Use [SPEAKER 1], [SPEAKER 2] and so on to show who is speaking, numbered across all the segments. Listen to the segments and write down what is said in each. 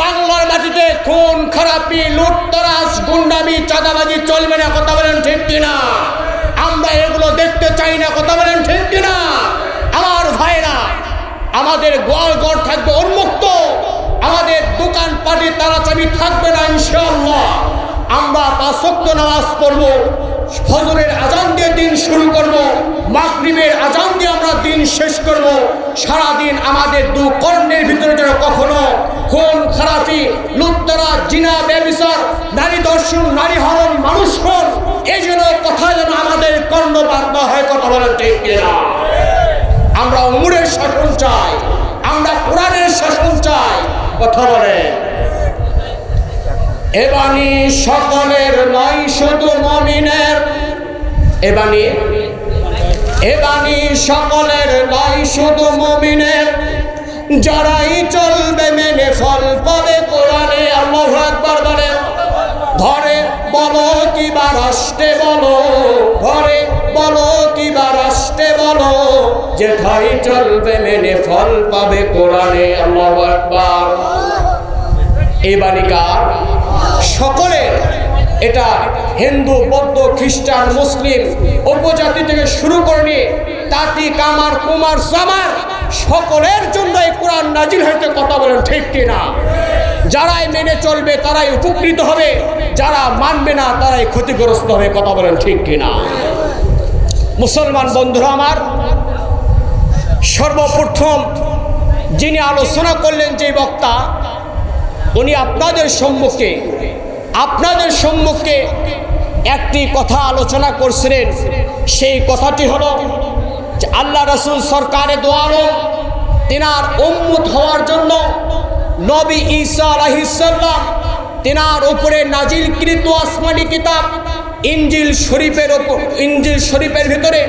[SPEAKER 1] বাংলার মাটিতে খুন, খারাপি, লুটতরাজ, গুন্ডামি, চাঁদাবাজি চলবে না, কথা বলেন ঠিক কিনা? আমরা এগুলো দেখতে চাই না, কথা বলেন ঠিক কিনা? আমার ভাইরা, আমাদের গোয়াল ঘর থাকবে উন্মুক্ত। আমাদের দোকান পাটি তারা চাবি থাকবে না, ইনশাআল্লাহ। আমরা পাঁচক্ত নামাজ পড়ব, ফজরের আজান দিয়ে দিন শুরু করব, মাগরিবের আজান দিয়ে আমরা দিন শেষ করব। সারাদিন আমাদের দু কর্ণের ভিতরে যেন কখনো খুন, খারাপি লুত্তরা জিনা ব্যবিচার নারী দর্শন, নারী হরণ, মানুষ হন, এই জন্য কথা যেন আমাদের কর্ণপাত না হয়, কথা বলেন ঠিক কিনা? আমরা উমরের শাসন চাই, আমরা কোরআনের শাসন চাই, কথা বলে এবানি সকলের নয়, শুধু মমিনের। এবানি এবানি সকলের নয়, শুধু মমিনের। যারাই চলবে মেনে ফল পাবে কোরআনে, আল্লাহ বলেন ঘরে বলো কিবা রাষ্ট্রে বলো, ঘরে বলো কিবা রাষ্ট্রে বলো যেথাই চলবে মেনে ফল পাবে কোরআনে, আল্লাহ এই বালিকা সকলের, এটা হিন্দু, বৌদ্ধ, খ্রিস্টান, মুসলিম, উপজাতি থেকে শুরু করে তাঁতি, কামার, কুমার সামার সকলের জন্য এই কোরআন নাজিল হয়েছে, কথা বলেন ঠিক কিনা? যারাই মেনে চলবে তারাই উপকৃত হবে, যারা মানবে না তারাই ক্ষতিগ্রস্ত হবে, কথা বলেন ঠিক কিনা? মুসলমান বন্ধুরা আমার, সর্বপ্রথম যিনি আলোচনা করলেন যে বক্তা, উনি আপনাদের সম্মুখে আপনাদের সম্মুখে একটি কথা আলোচনা করছিলেন, সেই কথাটি হলো যে আল্লাহ রসুল সরকারে দোয়ালো তেনার উম্মুত হওয়ার জন্য নবী ঈসা আলাহিসাল্লাম তেনার উপরে নাজিলকৃত আসমানি কিতাব ইঞ্জিল শরীফের ওপর ইঞ্জিল শরীফের ভিতরে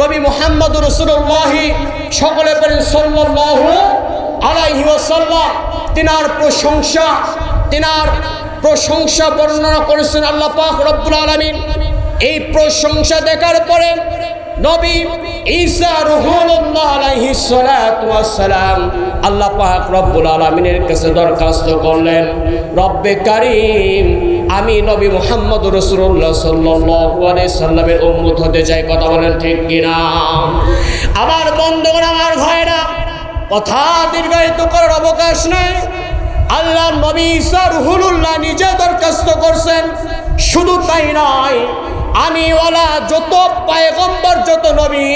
[SPEAKER 1] নবী মোহাম্মদ রসুল্লাহি সকলে করেন সাল্লাল্লাহু আলাইহি ওয়াসাল্লাম তিনার প্রশংসা, তেনার প্রশংসা বর্ণনা করেছেন আল্লাহ পাক রব্বুল আলামিন। এই প্রশংসা দেখার পরে নবী ঈসা রুহুল্লাহ আলাইহিস সালাতু ওয়াস সালাম আল্লাহ পাক রব্বুল আলামিনের কাছে দরখাস্ত করলেন, রব্বে কারীম, আমি নবী মুহাম্মদ রাসূলুল্লাহ সাল্লাল্লাহু আলাইহি সাল্লামের উম্মত হতে চাই। কথা বলেন ঠিক কিনা? আমার বন্ধুগণ, আমার ভাইরা, কথা দীর্ঘায়িত করার অবকাশ নেই। আল্লাহ নবী ঈসা রুহুল্লাহ নিজে দরখাস্ত করছেন। শুধু তাই নয় আমি ওলা যত পায়গম্বর, যত নবী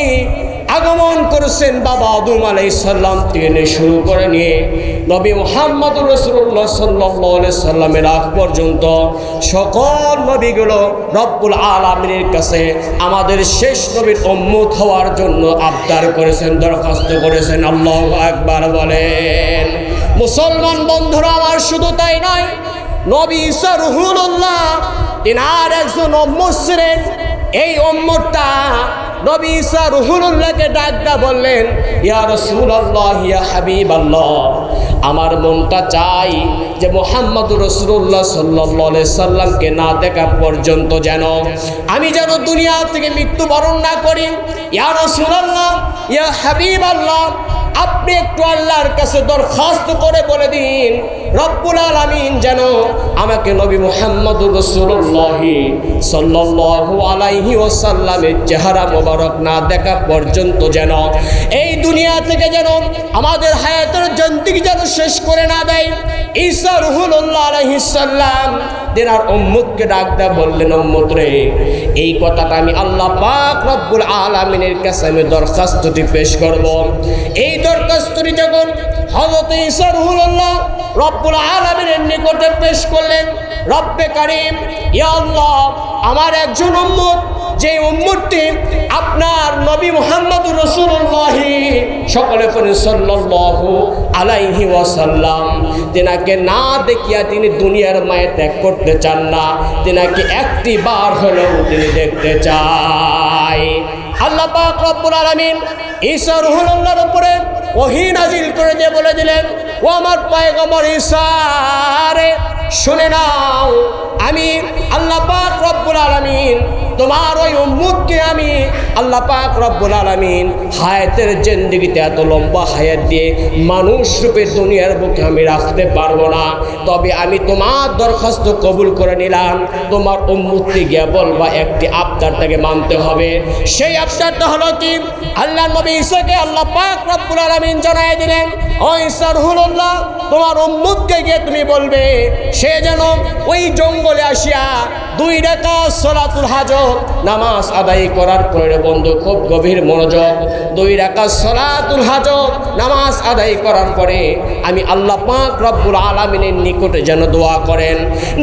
[SPEAKER 1] আগমন করেছেন বাবা আদম আলাই সাল্লাম থেকে শুরু করে নিয়ে নবী মোহাম্মদ রসুল্লাহ সাল্লাহ সাল্লামের আগ পর্যন্ত সকল নবীগুলো রব্বুল আলমিনের কাছে আমাদের শেষ নবীর উম্মত হওয়ার জন্য আবদার করেছেন, দরখাস্ত করেছেন। আল্লাহ একবার বলেন, মুসলমান বন্ধুরা, আমার শুধু তাই নয়, নবী ঈসা রুহুল্লাহ তিনার একজন অম্মত ছিলেন এই অম্মতটা নবী ঈসা রুহুল্লাহকে ডাকটা বললেন, ইয়া রাসূলুল্লাহ, ইয়া হাবিবাল্লাহ, আমার মনটা চাই যে মোহাম্মদ রসুল্লাহ সাল্লাহ সাল্লামকে না দেখা পর্যন্ত যেন আমি যেন দুনিয়া থেকে মৃত্যুবরণ না করি। ইয়া রসুল্লাহ ইয়া হাবিব আল্লাহ আপনি একটু আল্লাহর কাছে দরখাস্ত করে বলে দিন, রব্বুল আলমিন যেন আমাকে নবী মোহাম্মদ রসুল্লাহ সাল্লাহ আলাইহি ওসাল্লামের চেহারা মোবারক না দেখা পর্যন্ত যেন এই দুনিয়া থেকে যেন আমাদের হায়াতের জন্তিক যেন শেষ করে না দেয়। ঈসা রুহুল্লাহ আলহিসাল্লাম তেনার উম্মুদকে ডাক দেয়া বললেন উম্মুদ রে, এই কথাটা আমি আল্লাহ পাক রব্বুল আলমিনের কাছে আমি দরখাস্তটি পেশ করব। এই দরখাস্তটি যখন হজরত ঈসা রুহুল্লাহ রব্বুল আলমিনের নিকটে পেশ করলেন, রব্বে কারিম, ইয়া আল্লাহ, আমার একজন উম্মত যে উম্মতটি আপনার নবী মোহাম্মদ রসুল্লাহি সকলে করে সাল্লাল্লাহু আলাইহি ওয়াসাল্লাম। তেনাকে না দেখিয়া তিনি দুনিয়ার মায়ে ত্যাগ করতে চান না। তেনাকে একটি বার হলেও তিনি দেখতে চাই আল্লাহ পাক রব্বুল ঈসা রুহুল্লাহর উপরে ওহী নাজিল করে দিয়ে বলে দিলেন, ও আমার পায়গম্বর ঈসা রে, শুনে নাও আমি আল্লাহ পাক রব্বুল আলামিন, তোমার ওই উম্মুদকে আমি আল্লাহ পাক রব্বুল আলমিন হায়াতের জেন্দিগিতে এত লম্বা হায়াত দিয়ে মানুষ রূপে দুনিয়ার বুকে আমি রাখতে পারব না। তবে আমি তোমার দরখাস্ত কবুল করে নিলাম। তোমার উম্মুদকে গিয়ে বলবা, একটি আবদারটাকে মানতে হবে। সেই আবদারটা হলো কি? আল্লাহ নবী ঈসাকে আল্লাহ পাক রব্বুল আলমিন জানাই দিলেন, ও ঈসা রহুল্লাহ, তোমার উম্মুদকে গিয়ে তুমি বলবে, সে যেন ওই জঙ্গলে আসিয়া দুই রেখা সলাতুল হাজত নামাজ আদায় করার পরে বন্ধু, খুব গভীর মনোযোগ। দুই রেখা সলাতুল হাজত নামাজ আদায় করার পরে আমি আল্লাহ পাক রব্বুল আলমিনের নিকটে যেন দোয়া করেন।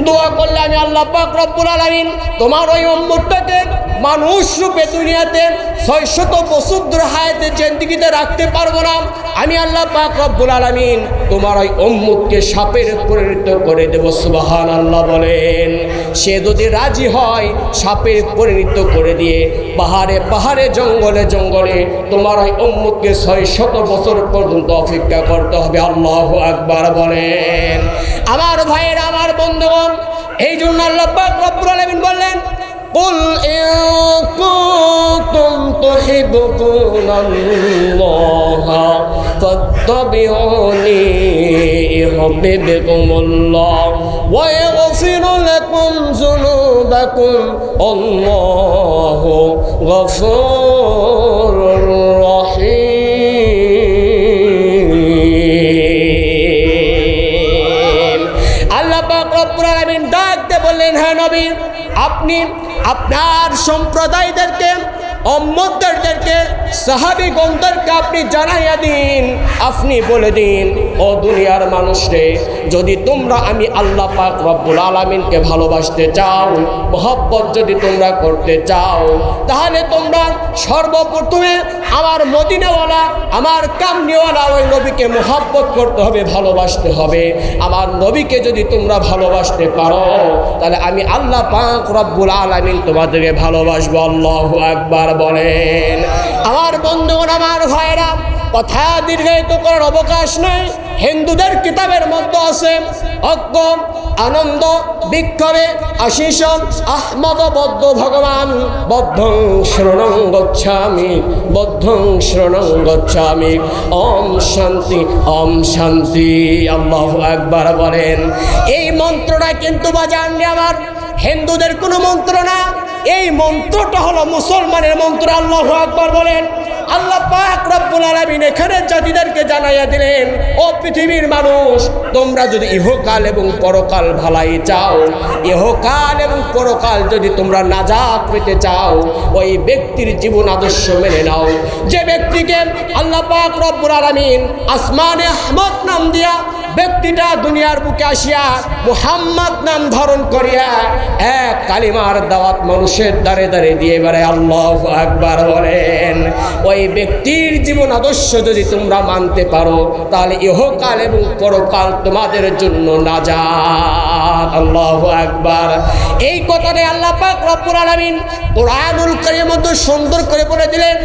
[SPEAKER 1] দোয়া করলে আমি আল্লাহ পাক রব্বুল আলমিন তোমার ওই উম্মুদটাকে মানুষ রূপে দুনিয়াতে ছয়শত বছর ধরে হায়াতে জেন্দিগিতে রাখতে পারব না। আমি আল্লাহ পাক রব্বুল আলমিন তোমার ওই অম্মুককে সাপের পরিণত করে দেব সুবাহান আল্লাহ বলেন। সে যদি রাজি হয়, সাপের পরিণত করে দিয়ে পাহাড়ে পাহাড়ে, জঙ্গলে জঙ্গলে তোমার ওই অম্মুককে ছয় শত বছর পর্যন্ত অপেক্ষা করতে হবে, আল্লাহ আকবার বলেন। আমার ভাইয়ের, আমার বন্ধুগণ এই জন্য আল্লাহ পাক রব্বুল আলমিন বললেন قل إن كنتم تحبون الله فاتبعوني يحببكم الله ويغفر لكم ذنوبكم الله غفور رحيم আল্লাহ পাক রব্বুল আলামিন ডাক দিয়ে বললেন হ্যাঁ নবী আপনি আপনার সম্প্রদায়দেরকে অম্মদেরকে সাহাবি গন্ধরকে আপনি জানাইয়া দিন, আপনি বলে দিন, ও দুনিয়ার মানুষরে, যদি তোমরা আমি আল্লাহ পাক রব্বুল আলমিনকে ভালোবাসতে চাও মহব্বত যদি তোমরা করতে চাও, তাহলে তোমরা সর্বপ্রথমে আমার মদিনাওয়ালা, আমার কামনিওয়ালা ওই নবীকে মহব্বত করতে হবে, ভালোবাসতে হবে। আমার নবীকে যদি তোমরা ভালোবাসতে পারো, তাহলে আমি আল্লাহ পাক রব্বুল আলমিন তোমাদেরকে ভালোবাসবো। আল্লাহ একবার বলেন। আমার বন্ধুগণ, আমার ভাইরা কথা দীর্ঘায়িত করার অবকাশ নেই। হিন্দুদের কিতাবের মধ্যে আছে, অজ্ঞ আনন্দ বিক্ষোভে আশিস আহমদ বদ্ধ ভগবান, বদ্ধং শরণং গচ্ছামি, বদ্ধং শরণং গচ্ছামি, ওম শান্তি ওম শান্তি। আল্লাহ একবার বলেন। এই মন্ত্রটা কিন্তু বাজাননি আমার। হিন্দুদের কোনো মন্ত্র না। এই মন্ত্রটা হলো মুসলমানের মন্ত্র, আল্লাহ আকবর বলেন। আল্লাহ পাক রব্বুল আলামিন এখানে জাতিদেরকে জানাইয়া দিলেন, ও পৃথিবীর মানুষ, তোমরা যদি ইহকাল এবং পরকাল ভালাই চাও, ইহকাল এবং পরকাল যদি তোমরা নাজাত পেতে চাও, ওই ব্যক্তির জীবন আদর্শ মেনে নাও। যে ব্যক্তিকে আল্লাহ পাক রব্বুল আলামিন আসমানে আহমদ নাম দিয়া ব্যক্তিটা দুনিয়ার বুকে আসিয়া মুহাম্মদ নাম ধারণ করিয়া এক কালিমার দাওয়াত মানুষের দ্বারে দ্বারে দিয়ে বেড়ায় আল্লাহ আকবার বলেন। ওই ব্যক্তির জীবন আদর্শ যদি তোমরা মানতে পারো, তাহলে ইহকাল এবং পরকাল তোমাদের জন্য না যা আল্লাহ আকবার। এই কথাটাই আল্লাহ পাক রব্বুল আলামিন কোরআনুল কারীমের মধ্যে সুন্দর করে বলে দিলেন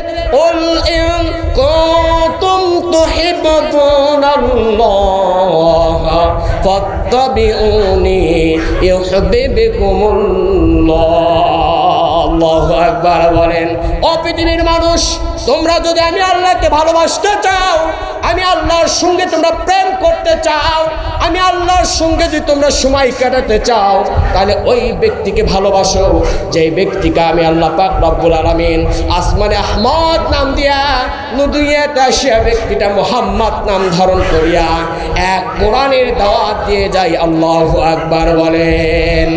[SPEAKER 1] উল ইন কুনতুম তুহিব্বুনাল্লাহ। ফাত্তাবিউনি ইউহিব্বুকুমুল্লাহ আল্লাহু আকবার বলেন, ও মানুষ, তোমরা যদি আমি আল্লাহকে ভালোবাসতে চাও, আমি আল্লাহর সঙ্গে তোমরা প্রেম করতে চাও, আমি আল্লাহর সঙ্গে যদি তোমরা সময় কাটাতে চাও, তাহলে ওই ব্যক্তিকে ভালোবাসো। যে ব্যক্তিকে আমি আল্লাহ পাক রব্বুল আলমিন আসমানে আহমদ নাম দিয়া, নদুইয়াতে আসিয়া ব্যক্তিটা মোহাম্মদ নাম ধারণ করিয়া এক কোরআনের দাওয়াত দিয়ে যাই আল্লাহ আকবার বলেন।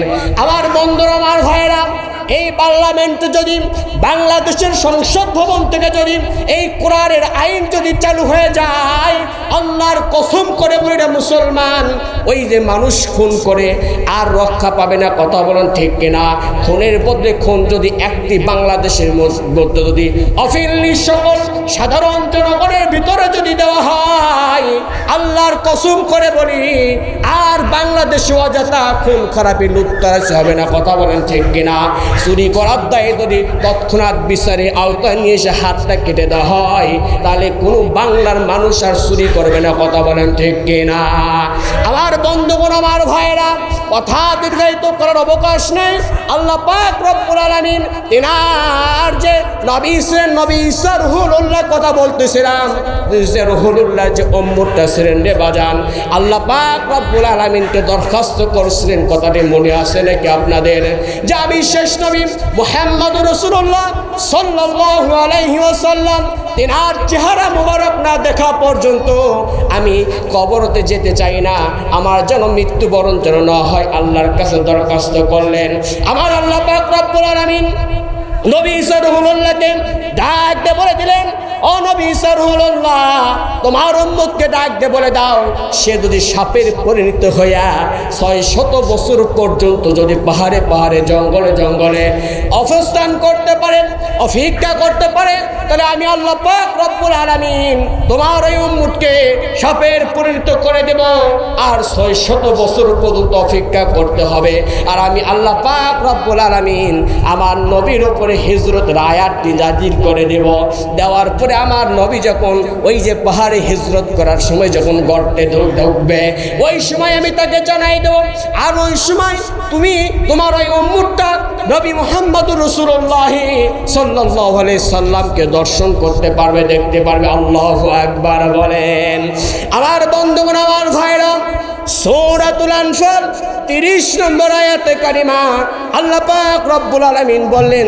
[SPEAKER 1] আমার বন্ধুরা, আমার ভাইরা এই পার্লামেন্টে যদি বাংলাদেশের সংসদ ভবন থেকে যদি এই কোরআনের আইন যদি চালু হয়ে যায়, আল্লাহর কসম করে বলি না মুসলমান, ওই যে মানুষ খুন করে, আর রক্ষা পাবে না, কথা বলেন ঠিক কিনা? খুনের বদলে খুন যদি একটি বাংলাদেশের মধ্যে যদি অফিল্লি সকল সাধারণ জনগণের ভিতরে যদি দেওয়া হয়, আল্লাহর কসম করে বলি, আর বাংলাদেশে অযথা খুন খারাপি লুটতারাসি হবে না, কথা বলেন ঠিক কিনা? চুরি করার দায়ে যদি তৎক্ষণাৎ বিচারে আওতায় নিয়ে এসে হাতটা কেটে দেওয়া হয়, তাহলে কোনো বাংলার মানুষ আর চুরি করবে না, কথা বলেন ঠিক কিনা? আমার বন্ধুগণ, আমার ভাইয়েরা, কথা দীর্ঘায়িত করার অবকাশ নেই। আল্লাহ পাক রব্বুল আলামিন তিনার যে নবী ছিলেন, নবী রুহুল্লাহ কথা বলতেছিলাম। যে রুহুল্লাহ যে অম্মুরটা ছিলেন রে বাজান, আল্লাহ পাক রব্বুল আলামিনকে দরখাস্ত করছিলেন, কথাটি মনে আছে নাকি আপনাদের? যে আমি শেষ নবী মোহাম্মদ রসুল্লাহ সাল্লাল্লাহু আলাইহি ওয়াসাল্লাম, তিনার চেহারা মুবারক না দেখা পর্যন্ত আমি কবরতে যেতে চাই না। আমার যেন মৃত্যুবরণ যেন না হয়, আল্লাহর কাছে দরখাস্ত করলেন। আমার আল্লাহ পাক রব্বুল আলামিন নবী ঈসা রুহুল্লাহকে ডাক দিয়ে বলে দিলেন ও নবী ঈসা রুহুল্লাহ তোমার উম্মতকে ডাক দিয়ে বলে দাও, সে যদি সাপের পরিণত হইয়া ছয় শত বছর পর্যন্ত যদি পাহাড়ে পাহাড়ে, জঙ্গলে জঙ্গলে অবস্থান করতে পারে অভিজ্ঞা করতে পারে, তাহলে আমি আল্লাহ পাক রব্বুল আলামিন তোমার ওই উম্মতকে সাপের পরিণত করে দেব আর ছয় শত বছর পর্যন্ত অপেক্ষা করতে হবে। আর আমি আল্লাহ পাক রব্বুল আলামিন আমার নবীর উপরে হিজরতের আয়াতটি নাজির করে দেব। দেওয়ার পরে আমার নবী যখন ওই যে পাহাড়ে হিজরত করার সময় যখন গর্তে ঢুকবে, ওই সময় আমি তাকে জানাই দেব, আর ওই সময় তুমি তোমার ওই উম্মুরটা নবী মোহাম্মদুর রসুল্লাহ সাল্লাহ সাল্লামকে দর্শন করতে পারবে, দেখতে পারবে। আল্লাহ একবার বলেন। আমার বন্ধুগণ, আমার ভাইরা, সৌরাতুল তিরিশ নম্বর কারিমা আল্লাহ বললেন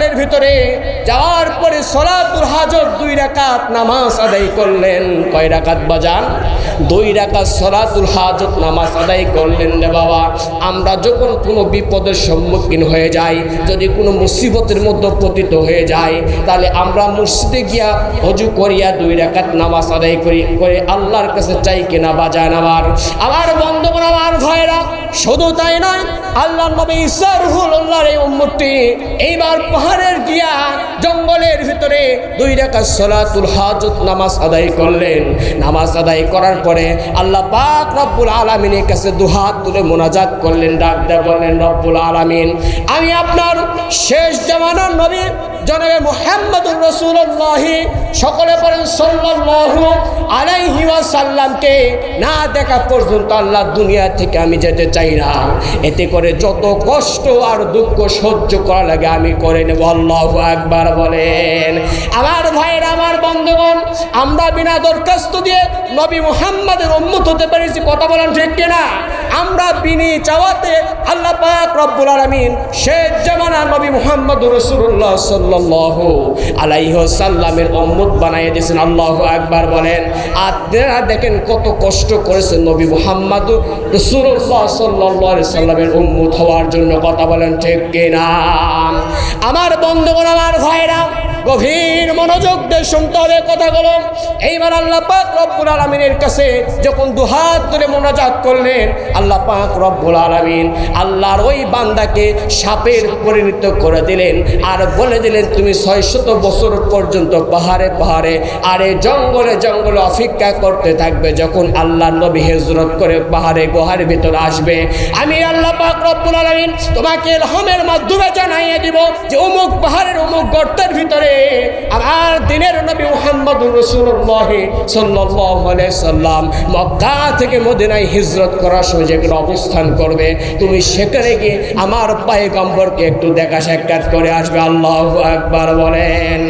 [SPEAKER 1] জঙ্গলের ভিতরে যাওয়ার পরে সলাতুল হাজর দুই রাকাত নামাজ আদায় করলেন। কয় রাকাত বাজান? দুই রাকাত সলাতুল হাজত নামাজ আদায় করলেন রে বাবা। আমরা যখন কোনো বিপদের সম্মুখীন হয়ে যাই, যদি কোনো মুসিবতের মধ্যে পতিত হয়ে যায় তাহলে আমরা মসজিদে গিয়া হজু করিয়া দুই রাকাত নামাজ আদায় করি। করে আল্লাহর কাছে চাই কিনা বাজান আবার আমার বন্ধুগণ, আমার ভয়েরা শুধু তাই নয় আল্লাহ নবী ইসারহুল্লাহর এই উম্মতটি এইবার পাহাড়ের গিয়া জঙ্গলের ভিতরে দুই রেখা সলাতুল হাজত নামাজ আদায় করলেন। নামাজ আদায় করার পরে আল্লাহ পাক রব্বুল আলমিনের কাছে দুহাত তুলে মোনাজাত করলেন, ডাক বললেন, রব্বুল আলমিন, আমি আপনার শেষ জামানার নবী জনাবে মুহাম্মদুর রসুল্লাহ সকলে বলেন সাল্লাল্লাহু আলাইহি ওয়াসাল্লামকে। না দেখা পর্যন্ত আল্লাহ দুনিয়া থেকে আমি যেতে চাই না। এতে করে যত কষ্ট আর দুঃখ সহ্য করা লাগে আমি করে নেব। আল্লাহ একবার বলেন। আমার ভাইয়ের, আমার বন্ধুগণ, আমরা বিনা দরখাস্ত দিয়ে নবী মুহাম্মাদের উম্মত হতে পেরেছি। কথা বলেন ঠিক কিনা? আমরা বিনি চাওয়াতে আল্লাহ পাক রব্বুল আলামিন শেষ জামানা নবী মুহাম্মদ রসুল্লাহ সাল্লাল্লাহু আলাইহি সাল্লামের উম্মত বানিয়ে দিয়েছেন। আল্লাহ একবার বলেন আপনারা দেখেন কত কষ্ট করেছেন নবী মুহাম্মদ রসুল্লাহ আলাইহি সাল্লামের উম্মত হওয়ার জন্য কথা বলেন ঠিক কিনা? আমার বন্ধুগণ, আমার ভাইরা গভীর মনোযোগ দিয়ে শুনতে হবে কথাগুলো। এইবার আল্লাহ পাক রব্বুল আলমিনের কাছে যখন দুহাত ধরে মোনাজাত করলেন, আল্লাহ পাক রব্বুল আলমিন আল্লাহর ওই বান্দাকে সাপের পরিণত করে দিলেন আর বলে দিলেন, তুমি ছয়শত বছর পর্যন্ত পাহাড়ে পাহাড়ে, আরে জঙ্গলে জঙ্গলে অপেক্ষা করতে থাকবে। যখন আল্লাহ নবী হেজরত করে পাহাড়ে, গুহার ভিতরে আসবে, আমি আল্লাহ পাক রব্বুল আলমিন তোমাকে এলহামের মাধ্যমে জানাইয়ে দিব যে, অমুক পাহাড়ের অমুক গর্তের ভিতরে আমার দিনের নবী মোহাম্মদুর রসুল্লাহ সাল্লাম মক্কা থেকে মদিনায় হিজরত করার সময় যেগুলো অবস্থান করবে। তুমি সেখানে গিয়ে আমার পায়ে কম্বরকে একটু দেখা সাক্ষাৎ করে আসবে। আল্লাহ একবার বলেন।